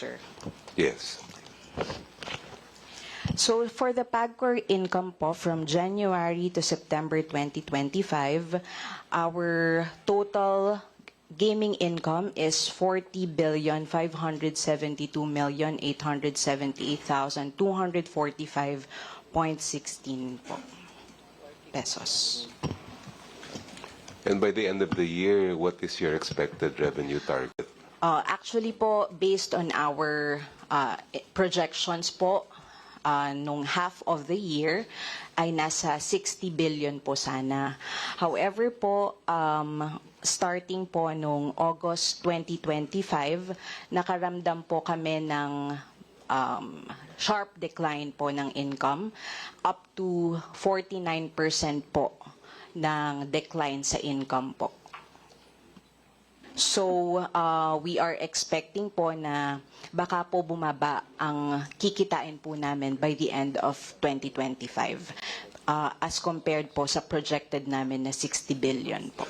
Sir. Yes. So for the PAGCOR income po from January to September 2025, our total gaming income is 40 billion 572 million 878,245.16 po pesos. And by the end of the year, what is your expected revenue target? Uh, actually po, based on our uh, projections po, uh, nung half of the year, ay nasa 60 billion po sana. However po, um, starting po nung August 2025, nakaramdam po kami ng um, sharp decline po ng income, up to 49% po ng decline sa income po. So, uh, we are expecting po na baka po bumaba ang kikitain po namin by the end of 2025 uh, as compared po sa projected namin na 60 billion po.